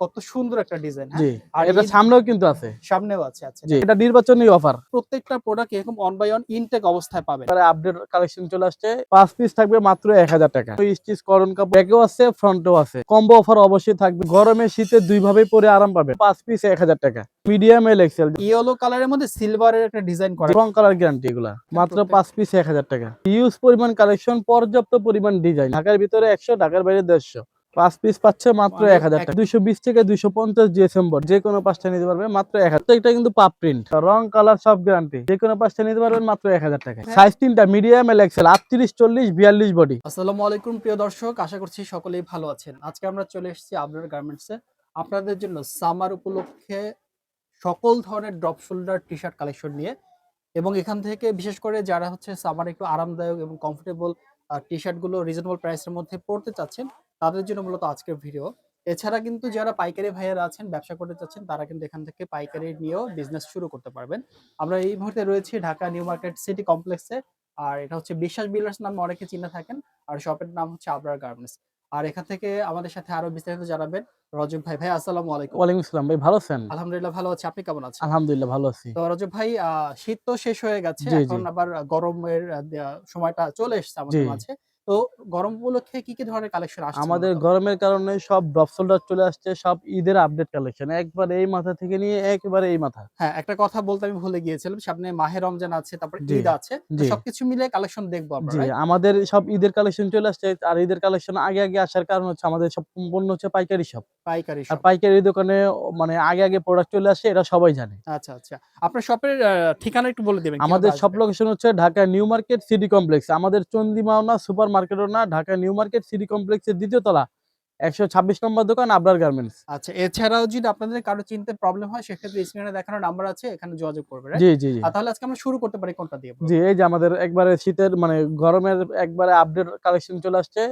কত সুন্দর একটা ডিজাইন আর এটা সামনেও কিন্তু আছে। সামনেও আছে আচ্ছা। এটা নির্বাচনী অফার প্রত্যেকটা প্রোডাক্ট এরকম অন বাই অন ইনটেক অবস্থায় এবারে আপডেট কালেকশন চলে আসছে। পাঁচ পিস থাকবে মাত্র এক হাজার টাকা। স্টিচ করন কাপড় ব্যাগেও আছে ফ্রন্টেও আছে। কম্বো অফার অবশ্যই থাকবে। গরমে শীতে দুই ভাবে পরে আরাম পাবে। পাঁচ পিস এক হাজার টাকা। মিডিয়াম এল এক্সেল ইয়েলো কালারের মধ্যে সিলভারের একটা ডিজাইন করা। রং কালার গ্যারান্টি এগুলা। মাত্র পাঁচ পিস এক হাজার টাকা। ইউজ পরিমাণ কালেকশন পর্যাপ্ত পরিমাণ ডিজাইন ঢাকার ভিতরে একশো ঢাকার বাইরে দেড়শো। পাঁচ পিস পাচ্ছে মাত্র এক হাজার টাকা। দুইশো বিশ থেকে দুইশো পঞ্চাশ ডিসেম্বর যে কোনো পাঁচটা নিতে পারবে মাত্র এক হাজার এটা কিন্তু পাপ প্রিন্ট রং কালার সব গ্যারান্টি যে কোনো পাঁচটা নিতে পারবেন মাত্র এক হাজার টাকা হ্যাঁ। সাইজ তিনটা মিডিয়াম এল এক্সেল আটত্রিশ চল্লিশ বিয়াল্লিশ বডি আসসালামু আলাইকুম প্রিয় দর্শক। আশা করছি সকলেই ভালো আছেন। আজকে আমরা চলে এসেছি আবরার গার্মেন্টসে আপনাদের জন্য সামার উপলক্ষে সকল ধরনের drop shoulder T shirt collection নিয়ে। এবং এখান থেকে বিশেষ করে যারা হচ্ছে সামার একটু আরামদায়ক এবং কমফোর্টেবল টি শার্টগুলো রিজনেবল প্রাইসের মধ্যে পড়তে চাচ্ছেন তাদের জন্য মূলত আজকের ভিডিও এছাড়া কিন্তু যারা পাইকারি ভাইয়ারা আছেন ব্যবসা করতে চাচ্ছেন তারা কিন্তু এখান থেকে পাইকারি নিয়েও বিজনেস শুরু করতে পারবেন। আমরা এই মুহূর্তে রয়েছি ঢাকা নিউ মার্কেট সিটি কমপ্লেক্সে। আর এটা হচ্ছে বিশ্বাস বিল্ডার্স নামে অনেকে চিনে থাকেন। আর শপের নাম হচ্ছে আবরার গার্মেন্টস। আর এখান থেকে আমাদের সাথে আরও বিস্তারিত জানাবেন রজব ভাই। ভাই আসসালামু আলাইকুম। ওয়ালাইকুম আসসালাম ভাই ভালো আছেন? আলহামদুলিল্লাহ ভালো আছি। আপনি কেমন আছেন? আলহামদুলিল্লাহ ভালো আছি। তো রজব ভাই আহ, শীত তো শেষ হয়ে গেছে। এখন আবার গরমের সময়টা চলে এসেছে আমাদের। মাঝে। তো গরম উপলক্ষে কি কি ধরনের কালেকশন আসছে আমাদের গরমের কারণে সব ড্রপ শোল্ডার চলে আসছে সব ঈদের আপডেট কালেকশন একবার এই মাথা থেকে নিয়ে একবারে এই মাথা। হ্যাঁ একটা কথা বলতে আমি ভুলে গিয়েছিলাম সামনে মাহে রমজান আছে তারপর ঈদ আছে সবকিছু মিলে কালেকশন দেখব জি আমাদের সব ঈদের কালেকশন চলে আসছে আর ঈদের কালেকশন আগে আগে আসার কারণ হচ্ছে আমাদের সব সম্পূর্ণ হচ্ছে পাইকারি সব। পাইকারি আর পাইকারি দোকানে মানে আগে আগে প্রোডাক্ট চলে আসে এটা সবাই জানে। আচ্ছা আচ্ছা। আপনার শপের ঠিকানা একটু বলে দিবেন আমাদের সব লোকেশন হচ্ছে Dhaka New Market City complex. আমাদের চন্দিমাও না সুপার মার্কেটও না ঢাকা নিউ মার্কেট সিটি কমপ্লেক্সের দ্বিতীয় তলা একশো ছাব্বিশ নম্বর দোকান আবরার গার্মেন্টস। আচ্ছা এছাড়াও যদি আপনাদের কারও চিনতে প্রবলেম হয় সেক্ষেত্রে স্ক্রিনে দেখানো নাম্বার আছে এখানে যোগাযোগ করবে জি জি জি। তাহলে আজকে আমরা শুরু করতে পারি কোনটা দিয়ে জি এই যে আমাদের একবারে শীতের মানে গরমের একবারে আপডেট কালেকশন চলে আসছে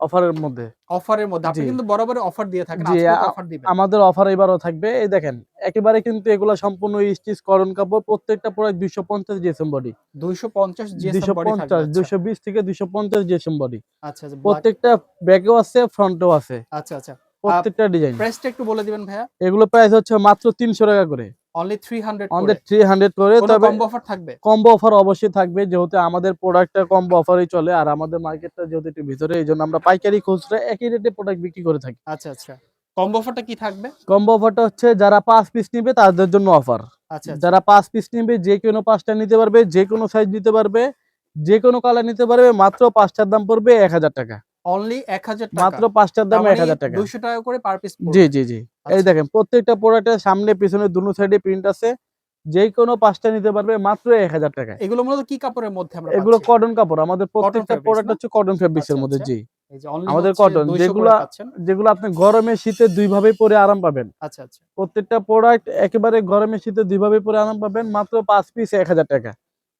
অফারের মধ্যে। অফারের মধ্যে। আপনি কিন্তু বরাবর অফার দিয়ে থাকেন অফার দিবেন। আমাদের অফার এবারও থাকবে। এই দেখেন একেবারে কিন্তু এগুলো সম্পূর্ণ স্টিচ করণ কাপড় প্রত্যেকটা প্রোডাক্ট দুইশো পঞ্চাশ জিএসএম বডি 250 জিএসএম বডি থাকবে পঞ্চাশ আচ্ছা। দুইশো বিশ থেকে দুইশো পঞ্চাশ জিএসএম বডি আচ্ছা আচ্ছা প্রত্যেকটা ব্যাগেও আছে ফ্রন্টেও আছে। আচ্ছা আচ্ছা। প্রত্যেকটা ডিজাইন প্রাইসটা একটু বলে দিবেন ভাইয়া। এগুলো প্রাইস হচ্ছে মাত্র তিনশো টাকা করে। অনলি 300 আমাদের করে। থ্রি হান্ড্রেড করে তবে কম্বো অফার থাকবে? কম্বো অফার অবশ্যই থাকবে যেহেতু আমাদের প্রোডাক্টটা কম্বো অফারই চলে আর আমাদের মার্কেটটা যেহেতু একটু ভিতরে আমরা পাইকারি খুচরা একই রেটে প্রোডাক্ট বিক্রি করে থাকি। আচ্ছা আচ্ছা। কম্বো অফারটা কি থাকবে? কম্বো অফারটা হচ্ছে যারা পাঁচ পিস নিবে তাদের জন্য অফার আচ্ছা যারা পাঁচ পিস নিবে যে কোনো পাঁচটা নিতে পারবে যে কোনো সাইজ নিতে পারবে যে কোনো কালার নিতে পারবে মাত্র পাঁচটার দাম পড়বে এক হাজার টাকা। অনলি 1000 টাকা। মাত্র পাঁচটার দাম এক হাজার টাকা। 200 টাকা করে পার পিস জি জি জি। এই আচ্ছা। দেখেন প্রত্যেকটা প্রোডাক্টের সামনে পিছনে দুনো সাইডে প্রিন্ট আছে। যে কোনো পাঁচটা নিতে পারবে মাত্র এক হাজার টাকা। এগুলো মূলত কি কাপড়ের মধ্যে আমরা এগুলো কটন কাপড়। আমাদের প্রত্যেকটা প্রোডাক্ট হচ্ছে কটন ফেব্রিক্স এর আচ্ছা, মধ্যে আচ্ছা। জি। আমাদের হচ্ছে cotton, 200 করে যেগুলা-। যেগুলো আপনি গরমে শীতে দুই ভাবে পরে আরাম পাবেন। আচ্ছা আচ্ছা। প্রত্যেকটা প্রোডাক্ট একেবারে গরমে শীতে দুই ভাবে পরে আরাম পাবেন মাত্র পাঁচ পিস এক হাজার টাকা।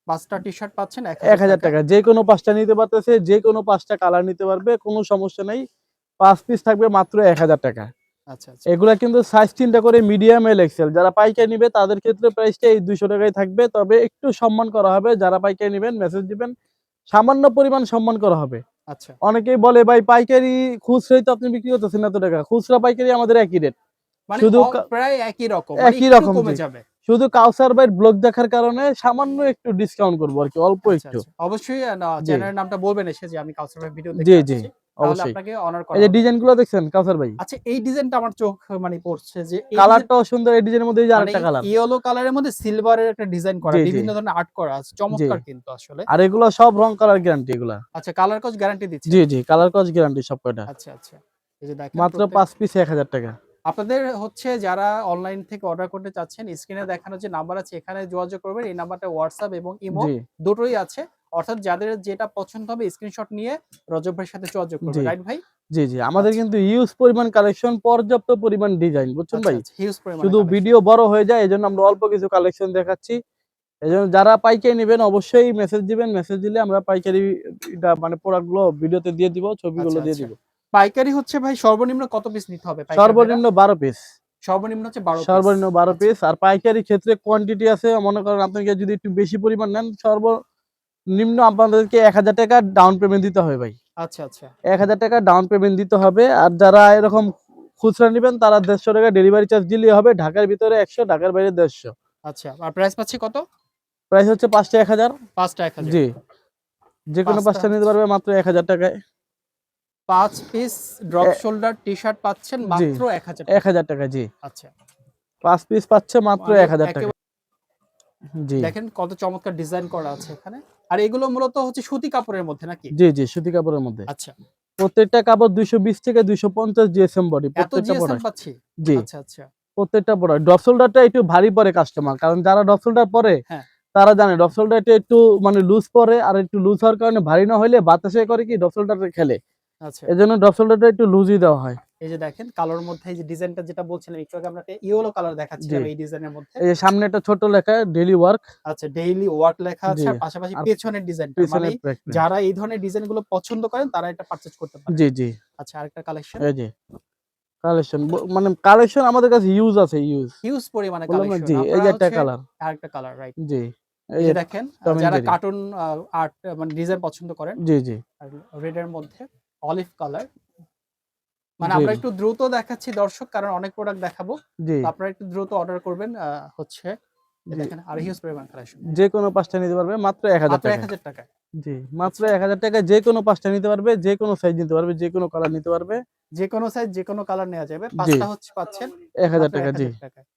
পাঁচটা টি শার্ট পাচ্ছেন এক হাজার টাকা। যে কোনো পাঁচটা নিতে পারতেছে যে কোনো পাঁচটা কালার নিতে পারবে কোনো সমস্যা নেই। পাঁচ পিস থাকবে মাত্র এক হাজার টাকা। আচ্ছা আচ্ছা। এগুলা কিন্তু সাইজ তিনটা করে মিডিয়াম এল এক্সেল যারা পাইকারি নিবে তাদের ক্ষেত্রে প্রাইসটা এই দুইশো টাকায় থাকবে। তবে একটু সম্মান করা হবে। যারা পাইকারি নেবেন মেসেজ দিবেন। সামান্য পরিমাণ সম্মান করা হবে। আচ্ছা। অনেকেই বলে ভাই পাইকারি খুচরাই তো আপনি বিক্রি করতেছেন এত টাকা। খুচরা পাইকারি আমাদের একই রেট মানে শুধু প্রায় একই রকম। একই একই রকম, রকম কমে যাবে। শুধু কাউসার ভাই ব্লগ দেখার কারণে সামান্য একটু ডিসকাউন্ট করব আর কি অল্প আচ্ছা, একটু। আচ্ছা। অবশ্যই চ্যানেলের নামটা বলবেন এসে যে আমি কাউসার ভাই ভিডিও জি, জি, অবশ্যই। আপনাকে অনার করা এই যে হবে। ডিজাইন দেখছেন কাউসার ভাই আচ্ছা এই ডিজাইনটা আমার চোখ মানে পড়ছে যে কালারটাও সুন্দর এই ডিজাইনের মধ্যে এই যে আরেকটা কালার ইয়েলো কালারের মধ্যে সিলভারের একটা ডিজাইন করা জি, জি। বিভিন্ন ধরনের আর্ট করা আছে চমৎকার কিন্তু আসলে। আর এগুলো সব রং কালার গ্যারান্টি এগুলা। আচ্ছা কালার গ্যারান্টি দিচ্ছে জি জি কালার গ্যারান্টি সব কয়টা। আচ্ছা আচ্ছা। এই যে দেখেন মাত্র পাঁচ পিস এক হাজার টাকা। আপনাদের হচ্ছে যারা অনলাইন থেকে অর্ডার করতে চাচ্ছেন স্ক্রিনে দেখানো যে নাম্বার আছে এখানে যোগাযোগ করবেন। এই নাম্বারটা হোয়াটসঅ্যাপ এবং ইমো দুটোই আছে। অর্থাৎ যাদের যেটা পছন্দ হবে স্ক্রিনশট নিয়ে রজব ভাইয়ের সাথে যোগাযোগ করবেন রাইট ভাই? জি জি। আমাদের আচ্ছা। কিন্তু ইউজ পরিমাণ কালেকশন পর্যাপ্ত পরিমাণ ডিজাইন বুঝছেন ভাই? হিউজ পরিমাণে শুধু ভিডিও বড় হয়ে যায় এজন্য আমরা অল্প কিছু কালেকশন দেখাচ্ছি। এজন্য যারা পাইকারি নেবেন অবশ্যই মেসেজ দিবেন। মেসেজ দিলে আমরা পাইকারি এটা মানে প্রোডাক্টগুলো ভিডিওতে দিয়ে দিব ছবিগুলো আচ্ছা, দিয়ে আচ্ছা। দিব। পাইকারি হচ্ছে ভাই সর্বনিম্ন কত পিস নিতে হবে সর্বনিম্ন বারো পিস সর্বনিম্ন হচ্ছে 12 piece। সর্বনিম্ন বারো আচ্ছা। পিস আর পাইকারি ক্ষেত্রে কোয়ান্টিটি আছে মনে করেন আপনাকে যদি একটু বেশি পরিমাণ নেন সর্বনিম্ন আপনাদেরকে এক হাজার টাকা ডাউন পেমেন্ট দিতে হবে ভাই। আচ্ছা আচ্ছা। এক হাজার টাকা ডাউন পেমেন্ট দিতে হবে। আর যারা এরকম খুচরা নেবেন তারা দেড়শো টাকা ডেলিভারি চার্জ দিলে হবে। ঢাকার ভিতরে একশো ঢাকার বাইরে দেড়শো। আচ্ছা আর প্রাইস পাচ্ছি কত? প্রাইস হচ্ছে পাঁচটা এক হাজার। পাঁচটা এক হাজার। জি। যে কোনো পাঁচটা পাঁচটা নিতে পারবে মাত্র এক হাজার টাকায়। পাঁচ piece drop shoulder T shirt পাচ্ছেন মাত্র এক হাজার এক হাজার টাকা জি। আচ্ছা। পাঁচ পিস পাচ্ছে মাত্র মানে এক হাজার টাকা। জি। দেখেন কত চমৎকার ডিজাইন করা আছে এখানে। আর এগুলো মূলত হচ্ছে সুতি কাপড়ের মধ্যে নাকি? জি জি সুতি কাপড়ের মধ্যে। আচ্ছা। প্রত্যেকটা কাপড় দুইশো বিশ থেকে দুইশো পঞ্চাশ জিএসএম বডি প্রত্যেকটা প্রোডাক্ট জি। আচ্ছা আচ্ছা। প্রত্যেকটা প্রোডাক্ট ড্রপ শোল্ডারটা একটু ভারী পরে কাস্টমার কারণ যারা ড্রপ শোল্ডার পরে হ্যাঁ। তারা জানে ড্রপ শোল্ডারটা একটু মানে লুজ পরে আর একটু লুজ হওয়ার কারণে ভারী না হলে বাতাসে করে কি ড্রপ খেলে। আচ্ছা। এই জন্য ড্রপ শোল্ডারটা একটু লুজই দেওয়া হয়। এই যে দেখেন কালোর মধ্যে এই যে ডিজাইনটা যেটা বলছিলাম একটু আগে আপনাকে ইয়েলো কালার দেখাচ্ছিলাম এই ডিজাইনের মধ্যে। এই যে সামনে একটা ছোট লেখা ডেলি ওয়ার্ক আচ্ছা ডেইলি ওয়ার্ক লেখা আছে আর পাশাপাশি পেছনের ডিজাইনটা মানে যারা এই ধরনের ডিজাইনগুলো পছন্দ করেন তারা এটা পারচেজ করতে পারে জি জি। আচ্ছা আরেকটা কালেকশন এই যে কালেকশন মানে কালেকশন আমাদের কাছে ইউজ আছে ইউজ হিউজ পরিমাণে কালেকশন জি এই যে একটা কালার আরেকটা কালার রাইট জি এই দেখেন যারা কার্টুন আর্ট মানে ডিজাইন পছন্দ করেন জি জি। রেড এর মধ্যে। অলিভ কালার মানে আমরা একটু দ্রুত দেখাচ্ছি দর্শক কারণ অনেক প্রোডাক্ট দেখাবো। আপনারা একটু দ্রুত অর্ডার করবেন হচ্ছে এই জি। দেখেন আর হিউজ পরিমাণ কালেকশন যে কোনো পাঁচটা নিতে পারবে মাত্র এক হাজার মাত্র এক টাকা। হাজার টাকা। জি মাত্র এক হাজার টাকা যে কোনো পাঁচটা নিতে পারবে যে কোনো সাইজ নিতে পারবে যে কোনো কালার নিতে পারবে। যে কোনো সাইজ যে কোনো কালার নেওয়া যাবে। পাঁচটা হচ্ছে পাচ্ছেন এক হাজার টাকা জি।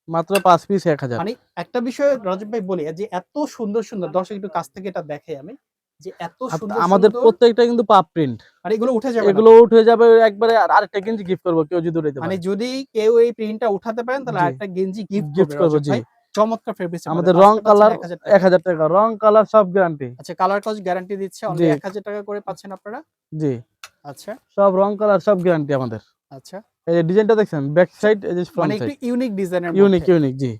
মাত্র পাঁচ পিস এক হাজার। মানে একটা বিষয় রজব ভাই বলি যে এত সুন্দর সুন্দর দর্শক একটু কাছ থেকে এটা দেখে আমি। যে এত সুন্দর আমাদের প্রত্যেকটা কিন্তু পাপ প্রিন্ট আর এগুলো উঠে যাবে এগুলো উঠে যাবে একবারে আর আরেকটা গেঞ্জি গিফট করব কেউ যদি উঠাইতে মানে যদি কেউ এই প্রিন্টটা উঠাতে পারেন তাহলে আরেকটা গেঞ্জি গিফট গিফট করব। জি। চমৎকার ফেব্রিক্স আমাদের রং কালার এক হাজার টাকা। রং কালার সব গ্যারান্টি আচ্ছা কালার কস্ট গ্যারান্টি দিচ্ছে অনলি জি। এক হাজার টাকা করে পাচ্ছেন আপনারা? জি। আচ্ছা। সব রং কালার সব গ্যারান্টি আমাদের। আচ্ছা। এই ডিজাইনটা দেখছেন ব্যাক সাইড এই যে মানে একটু ইউনিক ডিজাইনের ইউনিক ইউনিক জি।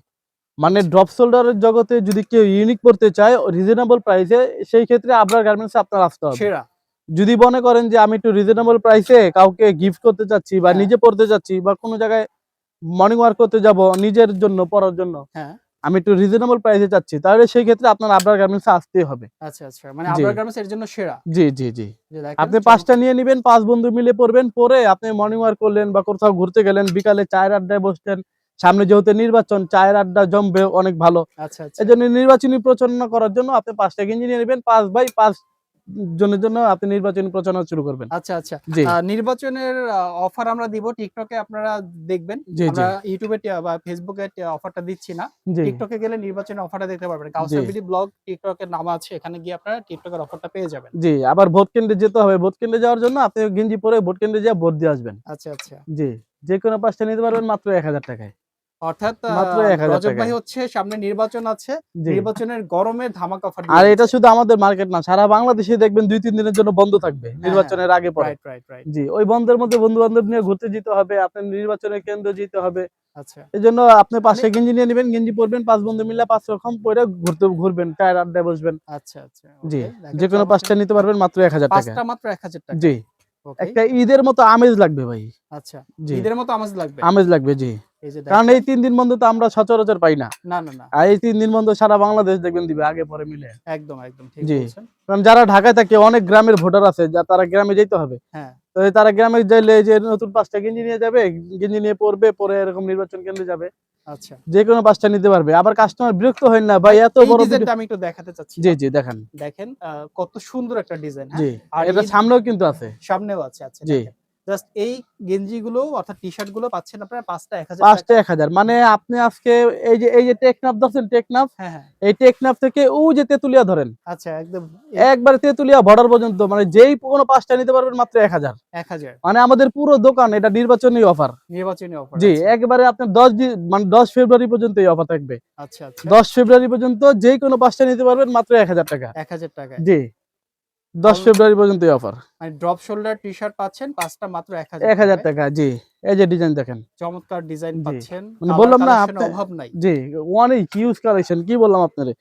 মানে ড্রপ শোল্ডারের জগতে যদি কেউ ইউনিক পড়তে চায় রিজনেবল প্রাইসে সেই ক্ষেত্রে আপনার গার্মেন্টসে আপনার আসতে হবে। সেরা। যদি মনে করেন যে আমি একটু রিজনেবল প্রাইসে কাউকে গিফট করতে চাচ্ছি বা হ্যাঁ। নিজে পড়তে চাচ্ছি বা কোনো জায়গায় মর্নিং ওয়ার্ক করতে যাব নিজের জন্য পড়ার জন্য হ্যাঁ। আমি একটু রিজনেবল প্রাইসে চাচ্ছি তাহলে সেই ক্ষেত্রে আপনার আপনার গার্মেন্টসে আসতেই হবে। আচ্ছা আচ্ছা। মানে জি। গার্মেন্টস এর জন্য সেরা। জি জি জি। আপনি পাঁচটা নিয়ে নেবেন পাঁচ বন্ধু মিলে পড়বেন পরে আপনি মর্নিং ওয়ার্ক করলেন বা কোথাও ঘুরতে গেলেন বিকালে চায়ের আড্ডায় বসতেন সামনে যেহেতু নির্বাচন চায়ের আড্ডা জমবে অনেক ভালো। আচ্ছা আচ্ছা। এই জন্য নির্বাচনী প্রচারণা করার জন্য আপনি পাঁচটা গেঞ্জি নিয়ে নেবেন পাঁচ বাই পাঁচ জনের জন্য আপনি নির্বাচনী প্রচারণা শুরু করবেন। আচ্ছা আচ্ছা। নির্বাচনের অফার আমরা দিব টিকটকে আপনারা দেখবেন। জি জি। আমরা ইউটিউবে বা ফেসবুকে অফারটা দিচ্ছি না। টিকটকে গেলে নির্বাচনের অফারটা দেখতে পারবেন। বিডি ব্লগ নাম আছে এখানে গিয়ে আপনারা টিকটকের অফারটা পেয়ে যাবেন। জি আবার ভোট কেন্দ্রে যেতে হবে। ভোট কেন্দ্রে যাওয়ার জন্য আপনি গেঞ্জি পরে ভোট কেন্দ্রে যেয়ে ভোট দিয়ে আসবেন। আচ্ছা আচ্ছা। জি যে কোনো পাঁচটা নিতে পারবেন মাত্র এক হাজার টাকায়। অর্থাৎ আহ, মাত্র 1000 রজব ভাই হচ্ছে সামনে নির্বাচন আছে। নির্বাচনের গরমে ধামাকা অফার আর এটা শুধু আমাদের মার্কেট না সারা বাংলাদেশে দেখবেন দুই তিন দিনের জন্য বন্ধ থাকবে নির্বাচনের আগে পরে। রাইট রাইট রাইট জি ওই বন্ধের মধ্যে বন্ধু বান্ধব নিয়ে ঘুরতে যেতে হবে আপনার নির্বাচনের কেন্দ্র যেতে হবে। আচ্ছা। এই জন্য আপনি পাঁচটা গেঞ্জি নিয়ে নেবেন গেঞ্জি পরবেন পাঁচ বন্ধু মিলে পাঁচ রকম পরে ঘুরতে ঘুরবেন টায়ার আড্ডায় বসবেন। আচ্ছা আচ্ছা জি যে কোনো পাঁচটা নিতে পারবেন মাত্র এক হাজার টাকা পাঁচটা মাত্র এক হাজার টাকা জি একটা ঈদের মতো আমেজ লাগবে ভাই। আচ্ছা ঈদের মতো আমেজ লাগবে? আমেজ লাগবে জি। কারণ এই তিন দিন বন্ধ তো আমরা সচরাচর পাই না। না না আর এই তিন দিন বন্ধ সারা বাংলাদেশ দেখবেন দিবে আগে পরে মিলে। একদম একদম ঠিক জি। কারণ যারা ঢাকায় থাকে অনেক গ্রামের ভোটার আছে যা তারা গ্রামে যেতে হবে। হ্যাঁ। তো তারা গ্রামে যাইলে যে নতুন পাঁচটা গেঞ্জি নিয়ে যাবে গেঞ্জি নিয়ে পড়বে পরে এরকম নির্বাচন কেন্দ্রে যাবে। আচ্ছা। যে কোনো বাসটা নিতে পারবে। আবার কাস্টমার বিরক্ত হয় না ভাই এত বড় ডিজাইনটা আমি একটু দেখাতে চাচ্ছি। জি জি দেখেন। দেখেন কত সুন্দর একটা ডিজাইন আর এটা সামনেও কিন্তু আছে। সামনেও আছে আচ্ছা জি। জাস্ট এই গেঞ্জি গুলো অর্থাৎ টি শার্টগুলো পাচ্ছেন আপনারা পাঁচটা এক হাজার পাঁচটা এক হাজার। মানে আপনি আজকে এই যে এই যে টেকনাফ ধরছেন টেকনাফ হ্যাঁ হ্যাঁ। এই টেকনাফ থেকে ও যে তেতুলিয়া ধরেন আচ্ছা একদম। একবার তেতুলিয়া বর্ডার পর্যন্ত মানে যেই কোনো পাঁচটা নিতে পারবেন মাত্র এক হাজার। এক হাজার। মানে আমাদের পুরো দোকান এটা নির্বাচনী অফার নির্বাচনী অফার জি একবারে আপনার দশ মানে দশ ফেব্রুয়ারি পর্যন্ত এই অফার থাকবে। আচ্ছা আচ্ছা। দশ ফেব্রুয়ারি পর্যন্ত যে কোনো পাঁচটা নিতে পারবেন মাত্র এক হাজার টাকা। এক হাজার টাকায়। জি। দশ তাহলে- ফেব্রুয়ারি পর্যন্ত এই অফার মানে ড্রপ শোল্ডার টি শার্ট পাচ্ছেন পাঁচটা মাত্র এক হাজার এক হাজার টাকা জি। এই যে ডিজাইন দেখেন। চমৎকার ডিজাইন পাচ্ছেন। মানে বললাম না, অভাব নাই। জি অনেক ইউজ কালেকশন কি বললাম আপনারে?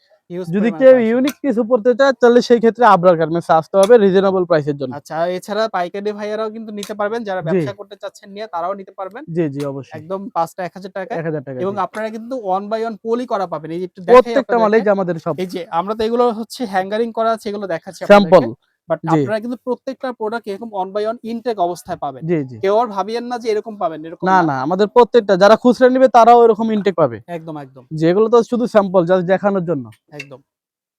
যদি কেউ ইউনিক কিছু পড়তে চায় তাহলে সেই ক্ষেত্রে আবরার গার্মেন্টস আসতে হবে রিজনেবল প্রাইসের জন্য। আচ্ছা এছাড়া পাইকারি ভাইয়ারাও কিন্তু নিতে পারবেন যারা ব্যবসা করতে চাচ্ছেন নিয়ে তারাও নিতে পারবেন। জি জি অবশ্যই। একদম পাঁচটা এক হাজার টাকা। এক হাজার টাকা এবং আপনারা কিন্তু ওয়ান বাই ওয়ান পোলি করা পাবেন। এই যে একটু প্রত্যেকটা মালেই। যে আমাদের সব। এই যে আমরা তো এগুলো হচ্ছে হ্যাঙ্গারিং করা আছে এগুলো দেখাচ্ছি স্যাম্পল। বাট। আপনারা কিন্তু প্রত্যেকটা প্রোডাক্ট এরকম অন বাই অন ইনটেক অবস্থায় পাবেন। কেউ আর ভাবিয়েন না যে এরকম পাবেন এরকম না না। আমাদের প্রত্যেকটা যারা খুচরা নিবে তারাও এরকম ইনটেক পাবে। একদম একদম। যেগুলো তো শুধু স্যাম্পল জাস্ট দেখানোর জন্য। একদম।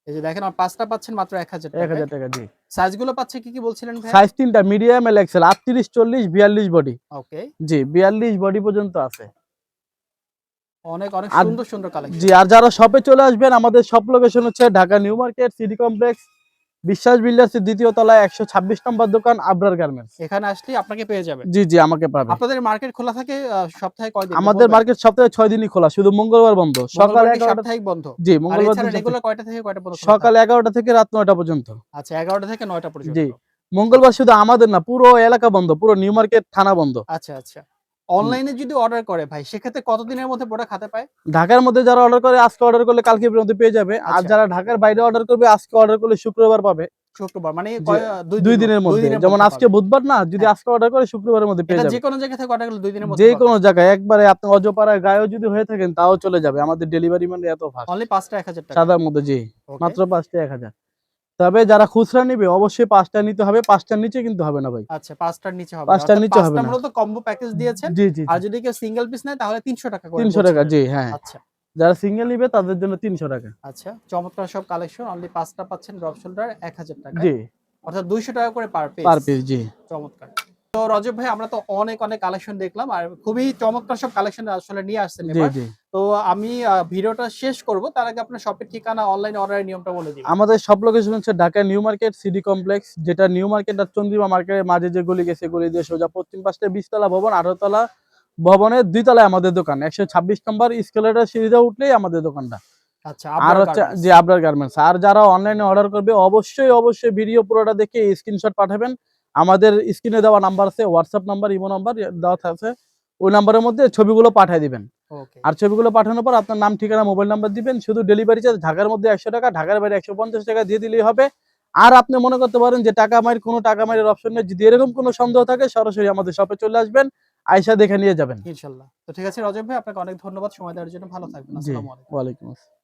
এই যে দেখেন আর পাঁচটা পাচ্ছেন মাত্র এক হাজার এক হাজার টাকা জি। সাইজগুলো পাচ্ছে কি কি বলছিলেন ভাই? সাইজ তিনটা মিডিয়াম এল এক্সেল আটত্রিশ চল্লিশ বিয়াল্লিশ বডি ওকে জি বিয়াল্লিশ বডি পর্যন্ত আছে। অনেক অনেক সুন্দর সুন্দর কালেকশন জি আর যারা শপে চলে আসবেন আমাদের শপ লোকেশন হচ্ছে Dhaka New Market City complex Biswas builders দ্বিতীয় তলায় একশো ছাব্বিশ নম্বর দোকান আবরার গার্মেন্টস। এখানে আসলে আপনাকে পেয়ে যাবেন। জি জি আমাকে পাবে আপনাদের মার্কেট খোলা থাকে সপ্তাহে কয়দিন? আমাদের মার্কেট সপ্তাহে ছয় দিনই খোলা শুধু মঙ্গলবার বন্ধ। সকাল সকাল এগারোটা থেকে বন্ধ? জি মঙ্গলবার রেগুলার কয়টা থেকে কয়টা পর্যন্ত সকাল এগারোটা থেকে রাত নয়টা পর্যন্ত। আচ্ছা এগারোটা থেকে নয়টা পর্যন্ত। জি। মঙ্গলবার শুধু আমাদের না পুরো এলাকা বন্ধ পুরো নিউ মার্কেট থানা বন্ধ। আচ্ছা আচ্ছা। অনলাইনে যদি অর্ডার করে ভাই সেক্ষেত্রে কতদিনের মধ্যে প্রোডাক্ট হাতে পায়? ঢাকার মধ্যে যারা অর্ডার করে আজকে অর্ডার করলে কালকে পর্যন্ত পেয়ে যাবে। আর আচ্ছা। যারা ঢাকার বাইরে অর্ডার করবে আজকে অর্ডার করলে শুক্রবার পাবে। শুক্রবার মানে দুই দিনের মধ্যে যেমন আজকে বুধবার না যদি হ্যাঁ। আজকে অর্ডার করে শুক্রবারের মধ্যে পেয়ে যাবে। যে কোনো জায়গা থেকে অর্ডার করলে দুই দিনের মধ্যে যে কোনো জায়গায় একবারে আপনি অজপাড়ায় গায়েও যদি হয়ে থাকেন তাও চলে যাবে। আমাদের ডেলিভারি মানে এত ফাস্ট অনলি টাকা। সাদার মধ্যে জি। মাত্র পাঁচটা এক হাজার। তবে যারা খুচরা নিবে অবশ্যই পাঁচটা নিতে হবে। পাঁচটার নিচে কিন্তু হবে না ভাই। আচ্ছা পাঁচটার নিচে হবে পাঁচটার নিচে হবে না। মূলত কম্বো প্যাকেজ দিয়েছে জি জি আর যদি কেউ সিঙ্গেল পিস নেয় তাহলে তিনশো টাকা করে তিনশো বলছিলেন। টাকা জি হ্যাঁ। আচ্ছা। যারা সিঙ্গেল নিবে তাদের জন্য তিনশো টাকা। আচ্ছা চমৎকার সব কালেকশন অনলি পাঁচটা পাচ্ছেন ড্রপ শোল্ডার এক হাজার টাকা জি। অর্থাৎ দুইশো টাকা করে পার পিস পার পিস জি। চমৎকার। তো রজব ভাই আমরা তো অনেক অনেক কালেকশন দেখলাম আর খুবই চমৎকার সব কালেকশন আসলে নিয়ে আসছেন এবার। তো আমি ভিডিওটা শেষ করব তার আগে আপনার শপের ঠিকানা অনলাইন অর্ডারের নিয়মটা বলে দিন আমাদের সব লোকেশন হচ্ছে Dhaka New Market City complex যেটা নিউ মার্কেট আর চন্দ্রিমা মার্কেটের মাঝে যে গলি গেছে গলি দিয়ে সোজা পশ্চিম পাশে বিশতলা ভবন আঠারো তলা ভবনের দুই তলায় আমাদের দোকান। একশো ছাব্বিশ নম্বর স্কেলেটার সিঁড়িতে উঠলেই আমাদের দোকানটা। আচ্ছা আর হচ্ছে। যে গার্মেন্টস আর যারা অনলাইনে অর্ডার করবে অবশ্যই অবশ্যই ভিডিও পুরোটা দেখে স্ক্রিনশট পাঠাবেন। আমাদের স্ক্রিনে দেওয়া নাম্বার আছে হোয়াটসঅ্যাপ নাম্বার ইমো নাম্বার দেওয়া আছে ওই নাম্বারের মধ্যে ছবিগুলো পাঠিয়ে দিবেন। আর ছবিগুলো পাঠানোর পর আপনার নাম ঠিকানা মোবাইল নাম্বার দিবেন। শুধু ডেলিভারি চার্জ ঢাকার মধ্যে একশো টাকা ঢাকার বাইরে একশো পঞ্চাশ টাকা দিয়ে দিলেই হবে। আর আপনি মনে করতে পারেন যে টাকা মায়ের কোনো টাকা মায়ের অপশন নেই। যদি এরকম কোনো সন্দেহ থাকে সরাসরি আমাদের শপে চলে আসবেন আয়সা দেখে নিয়ে যাবেন। ইনশাল্লাহ। তো ঠিক আছে রজব ভাই আপনাকে অনেক ধন্যবাদ। সময় দেওয়ার জন্য ভালো থাকবেন। আসসালামু আলাইকুম। ওয়ালাইকুম আসসালাম।